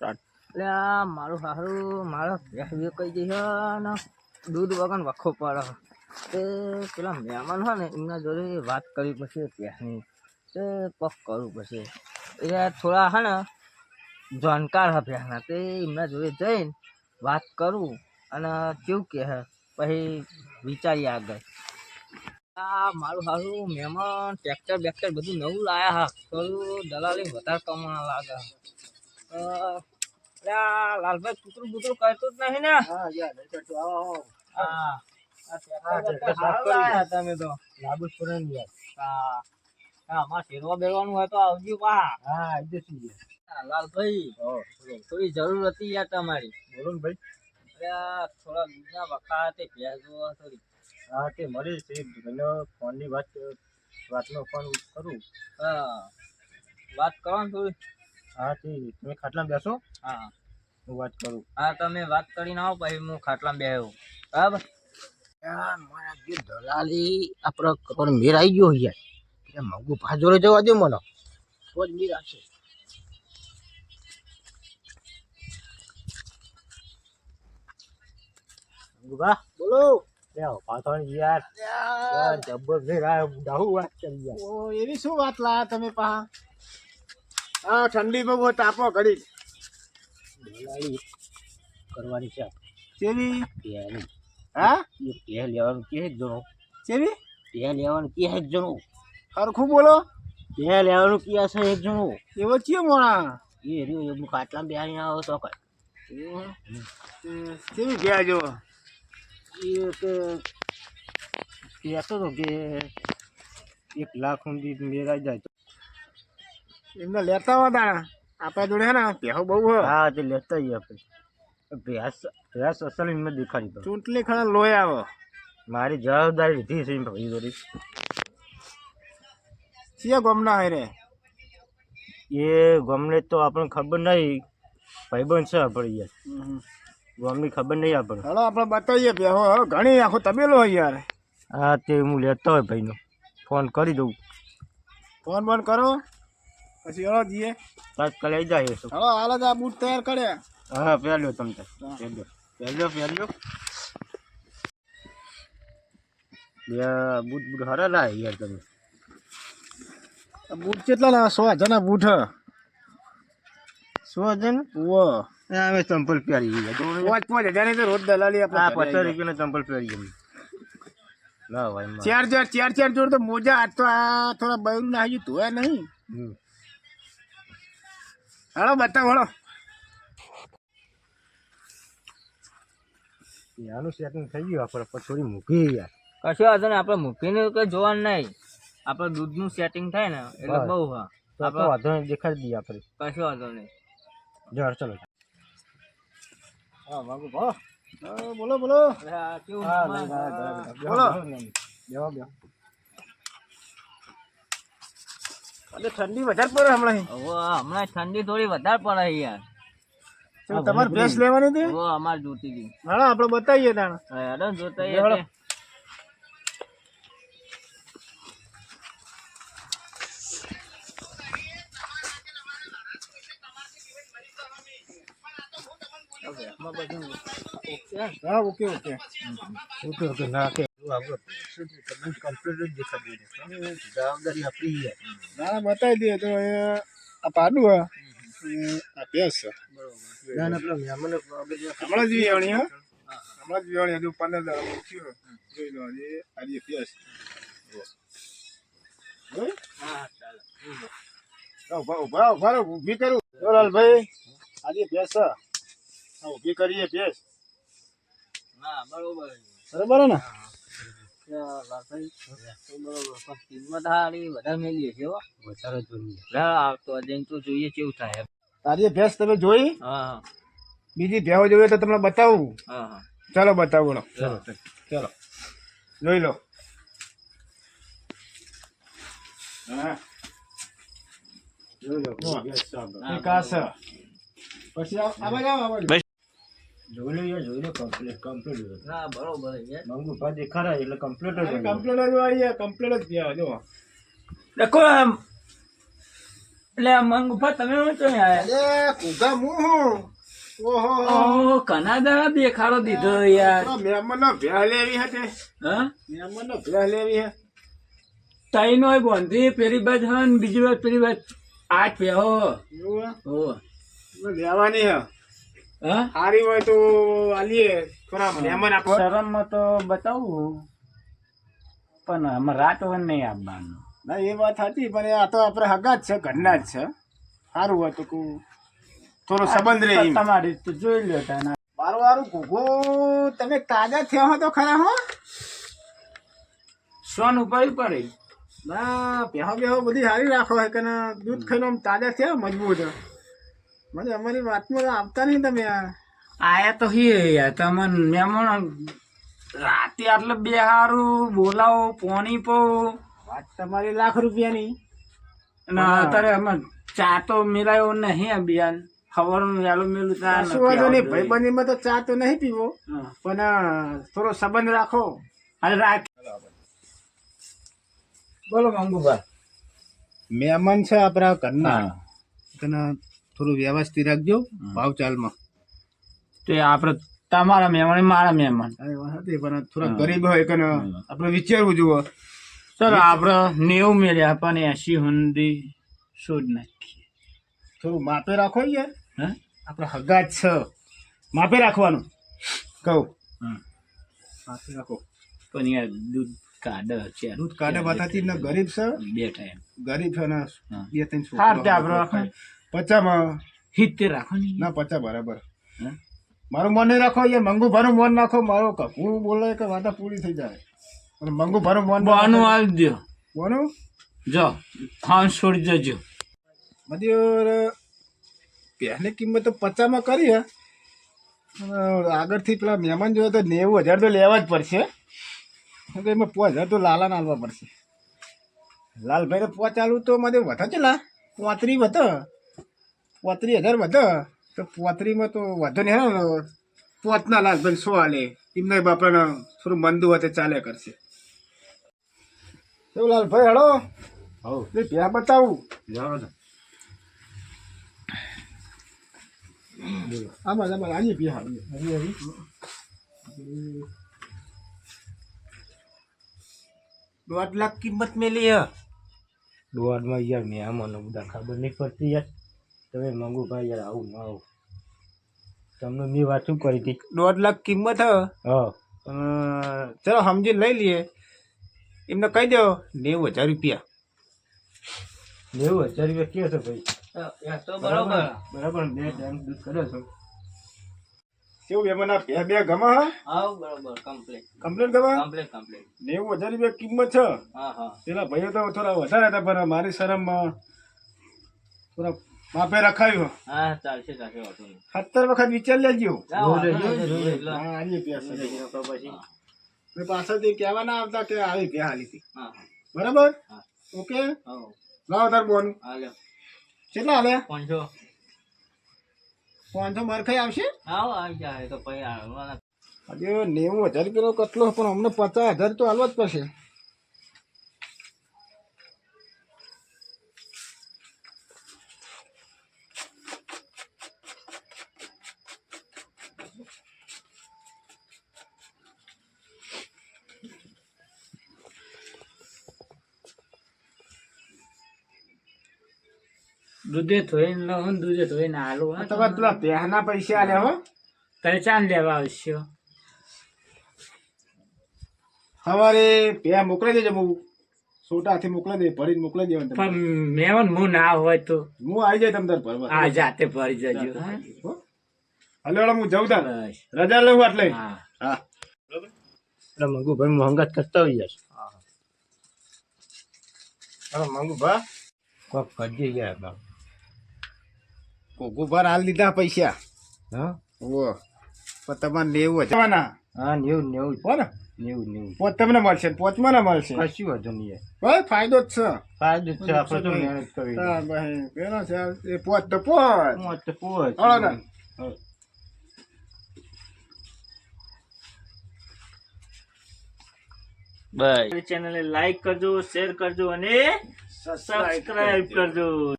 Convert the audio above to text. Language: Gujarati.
એટલે મારું સારું મારો ભેંસ બી કહી દઈએ ને, દૂધ વગર વખો પડે. તે પેલા મહેમાન હોય ને, એમના જોડે વાત કરવી પડશે ભેંસની તે પગ કરવું પડશે. એ થોડા હે ને, જાણકાર હે તે એમના જોડે જઈને વાત કરું અને કેવું કહે પછી વિચારીએ આગળ. આ મારું સારું મહેમાન ટ્રેક્ટર બેક્ટર બધું નવું લાયા હા થોડું દલાલી વધારે કમાવા લાગે લાલભાઈ કૂતરું બૂતરું કરતું જ નહીં ને હા આ હા અમારે શેરવા બેરવાનું હોય તો આવજો પા હા, લાલભાઈ થોડી જરૂર હતી યાર તમારી બોલો ભાઈ અલ્યા થોડા દૂધના વખા હા તે મળી છે ફોનની વાત વાતનો ફોન કરું હા વાત કરો ને થોડી હા ઠીક તમે ખાટલામાં બેસો. હા. હું વાત કરું. હા તમે વાત કરીને આવો પછી હું ખાટલામાં બેહું. બરાબર? મારા જે દલાલી આપણો મેર આવી ગયો યાર. એટલે મંગુ પાજોરે જવા દે મને. તો જ મેર આવશે. મંગુભા બોલો. લ્યો પાછળ યાર. યાર. જબ્બર મેર આવ્યો ડાહુ વાત કરી યાર. ઓ એવી શું વાત લાયા તમે પા હા ઠંડીમાં બહુ તાપો ઘડી. કરવાની છે. ચેવી પહેલી. હા? એ પહે લેવાનું કે જ જણો. ચેવી પહે લેવાનું કે જ જણો. હરખું બોલો. પહે લેવાનું કે છે એક જણો. એવો ચિયો મોણા? એ રહ્યો એમ કાટલા બેહાડી આવો તો કઈ. કેવી ગયા જો? એ કે કહેતો હતો કે એક લાખ સુધી મેળાઈ જાય એમને લેતા હોય તાણા આપણા જોડે હે ને પહેવો બહુ હે હા તે લેતા જઈએ આપણે. ભેંસ ભેંસ અસલ એમને દેખાડી તો ચૂંટણી ખણા લોહી આવે. મારી જવાબદારી લીધી છે ભાઈ જોડી. ચિયા ગમના હે રે? એ ગમને તો આપણને ખબર નહીં. ભાઈબંધ છે આપણે યાર. ગમની ખબર નહીં આપણને. હલો આપણે બતાવીએ હવે ઘણી આખો તબેલો હોય યાર. હા તે હું લેતો હોય ભાઈનો. ફોન કરી દઉં. ફોન બોન કરો. પછી હળો જઈએ. બસ લઈ જાય હળો હાલ જ આ બૂટ તૈયાર કર્યા હા પહેલો તમે પહેલો પહેલો પહેલો બે બૂટ બૂટ હરે ના યાર તમે. બૂટ કેટલા ના સો હજારના બૂટ સો હજાર ને ઓ અમે ચંપલ પહેરી ગયા પાંચ પાંચ હજારની તો રોજ દલાલી આપણે પચાસ રૂપિયાના ચંપલ પહેરી ગયા ના ભાઈ. ચાર ચાર ચાર ચાર જોડ તો મોજા. આ તો આ થોડા બયું ના તો નહીં. હાલો બતાવો હળો આનું સેટિંગ થઈ ગયું આપણે પણ થોડી મૂકી યાર. કશું વાંધો નહીં આપણે મૂકીને કંઈ જોવાનું નહીં. આપણે દૂધનું સેટિંગ થાય ને એટલે. બહુ હા. તો તો વાંધો નહીં દેખાડી દઈએ આપણે. કશું વાંધો નહીં. જો ચલો. હા ભો બોલો બોલો. કેવું બોલો. બેહો, બેહો. બેહો, બેહો. એટલે ઠંડી વધારે પડે હમણાં હમણાં ઠંડી થોડી વધારે પડે યાર. તમારે ભેંસ લેવાની હતી? અમારે જોતી હતી. હા આપણે બતાવીએ તાણ. હેડો ને જોતા લે હેડો. એટલે એમાં બધું ઓકે. હા ઓકે ઓકે. ઓકે ઓકે ના કે જવાબદારી આપણી ના બતાવી દઈએ તો આ પાડું હા છે. જે હમણાં જ વિયાણી હે. હમણાં જ વિયાણી હજુ પંદર દાડા મૂક્યું જોઈ લો આજે આજે હા, ઊભા ઊભા ઊભા ઊભી કરું. જોલાલભાઈ આજે ભેંસ ઊભી કરીએ ભેંસ. બરોબર. બરાબર ને? કિંમત હારી વધારે મેળવીએ છે વધારે જોઈએ આવતો જઈને તો જોઈએ કેવું થાય તારી ભેંસ તમે જોઈ? હા બીજી ભેવ જોઈએ તો તમને બતાવું. હા ચાલો બતાવો ચલો ચાલો. જોઈ લો. હા. પછી આવો, બાજુ. જોઈ લો યાર જોઈ લો કમ્પ્લીટ કમ્પ્લીટ ના બરોબર છે. મંગુ એટલે કમ્પ્લીટ જ કમ્પ્લેટ જ ગયા જો દેખો એમ. એટલે મંગુફા તમે શું છો યાર? અરે કુગા હું હું? ઓહો. ઓહો દેખાડો દીધો યાર. મહેમાન નો ભેહ લેવી હતી હા? મહેમાન નો ભેહ લેવી હે? તઈ બોંધી પેલી બાજ હન બીજી બાજ પેલી બાજ. આઠ હે? હો તો લેવાની હે હા? સારી હોય તો આલીએ થોડા મહેમાન આપો. શરમમાં તો બતાવું પણ અમારે રાત વન નહીં આપવાનું ના એ વાત હતી પણ આ તો આપણે હગા જ છે ઘરના જ છે. સારું હોય તો થોડો સંબંધ રહે તમારી તો જોઈ લ્યો તાના મારું વારું ઘોઘો તમે તાજા થયા હો તો ખરા હો. સોન ઉપાડી પડે. ના પહેવા બેહો બધી સારી રાખો હે કે દૂધ ખાઈને આમ તાજા થયા મજબૂત. મને અમારી વાતમાં તો આવતા નહીં તમે યાર આયા તો હી યાર તમને મહેમાન રાતે આટલે બે હારું બોલાવો પોણી પો. વાત તમારી લાખ રૂપિયાની. અને અત્યારે અમે ચા તો મિલાયો નહીં અભિયાન ખબર વહેલું મેલું ચા શું વાંધો નહીં ભાઈબંધીમાં તો ચા તો નહીં પીવો. પણ થોડો સંબંધ રાખો. હાલ રાખ. બોલો મંગુભાઈ મહેમાન છે આપણા ઘરના. તને થોડું વ્યવસ્થિત રાખજો ભાવ ચાલમાં તે આપણે તમારા મહેમાન મારા મહેમાન. પણ થોડા ગરીબ હોય કે આપણે વિચારવું જુઓ. સર આપણે નેવું મેળ્યા પણ એસી હુંડી શોધ નાખીએ. થોડું માપે રાખો છે હે? આપણે હગા છ. માપે રાખવાનું. કહું. માપે રાખો. પણ યાર દૂધ કાઢે છે દૂધ કાઢે બતાતી ને ગરીબ છે. બે ટાઈમ. ગરીબ છે ને. બે ત્રણ હા, પચામાં? હિત્તેર રાખો ને ના પચા બરાબર? મારું મન નહીં રાખો યાર મંગુ ભારું મન નાખો મારો કપૂર બોલે કે વાતા પૂરી થઈ જાય. અને મંગુ ભારું મન બોનું આવી દો બોનું? જો ખાન છોડી જજો મધ્યોર પહેલી કિંમત તો પચામાં કરી હે. આગળથી પેલા મહેમાન જોવે તો નેવું હજાર તો લેવા જ પડશે. એમાં પાંચ હજાર તો લાલા નાલવા પડશે. લાલભાઈ તો પોચ આલુ તો મારે વધે છે લા. પાંત્રી વધે. પોત્રી હજાર વધે તો પોત્રીમાં તો વધુ નહીં હે પોતના લાલભાઈ સો હાલે એમને બાપાને થોડું મંદુ હોય ચાલ્યા ચાલે કરશે. એવું લાલભાઈ હળો હવે ત્યાં બતાવું. આમાં આમાં આજે બિહાર હારી હરી દોઢ લાખ કિંમત મેલી હે. દોડમાં યાર આમાં બધા ખબર નહીં પડતી યાર. તમે મંગુ ભાઈ યાર આવું ના આવું. તમને મેં વાત શું કરી હતી? દોઢ લાખ કિંમત હ. હા. ચલો સમજી લઈ લઈએ. એમને કહી દો નેવું હજાર રૂપિયા. નેવું હજાર રૂપિયા કે છે ભાઈ? તો બરોબર બરાબર. બે ટાઈમ દૂધ કરે છો. કેવું એમાં બે બે ગમા હા? બરાબર બરોબર કમ્પ્લીટ ગમા? કમ્પ્લીટ કમ્પ્લીટ નેવું હજાર રૂપિયા કિંમત છે? હા હા. પેલા ભાઈઓ તો થોડા વધારે હતા પણ મારી શરમમાં થોડા માપે રખાયું હા. ચાલશે ચાલશે વાંધો નહીં. સત્તર વખત વિચાર લેજો. પછી. મેં પાછળથી કહેવા ના આવતા કે આવી ગયા હાલી હતી હા. બરાબર? હા. ઓકે? લાવો તાર બોન. હાલો કેટલા હાલે પાંચસો. પાંચસો મરખાઈ આવશે? આવો આવી જાય તો પછી આજે નેવું હજાર રૂપિયાનો કટલો પણ અમને પચાસ હજાર તો હાલવા જ પડશે. દૂધે ધોઈને ને દૂધે ધોઈને આલો તમે પેલા પહેના પૈસા આલે હો. તારે ચાંદ લેવા આવશે. સવારે પે મોકલી દેજો હું સોટાથી મોકલી દે ભરીને મોકલી દેવાનું. પણ મેવન હું ના હોય તો હું આવી જાય તમને તાર ભરવા હા જાતે ભરી જજો હા? હલો હાલો હાલો હું જઉં તાર. રજા લઉં આટલે. હા. હા. એટલે મંગુ ભાઈ મોહંગાત કરતા હોય હા. હાલો મંગુ ભા કોક કરજે ગયા બાપ. કોકુ ભર હાલ દીધા પૈસા. હા? ઓ પણ તમારે નેવું હજાર. હા નેવું નેવું. હો ને? નેવું નેવું. પોત તમને મળશે પોચમાં ને મળશે? કશું વાંધો નહીં ભાઈ ફાયદો જ છે. ફાયદો જ છે આપણે તો મહેનત કરી હા ભાઈ પેલો છે. એ પોત તો પોત મોત તો પોચ. હાલો તાર. ચેનલને લાઈક કરજો શેર કરજો અને સબસ્ક્રાઇબ કરજો.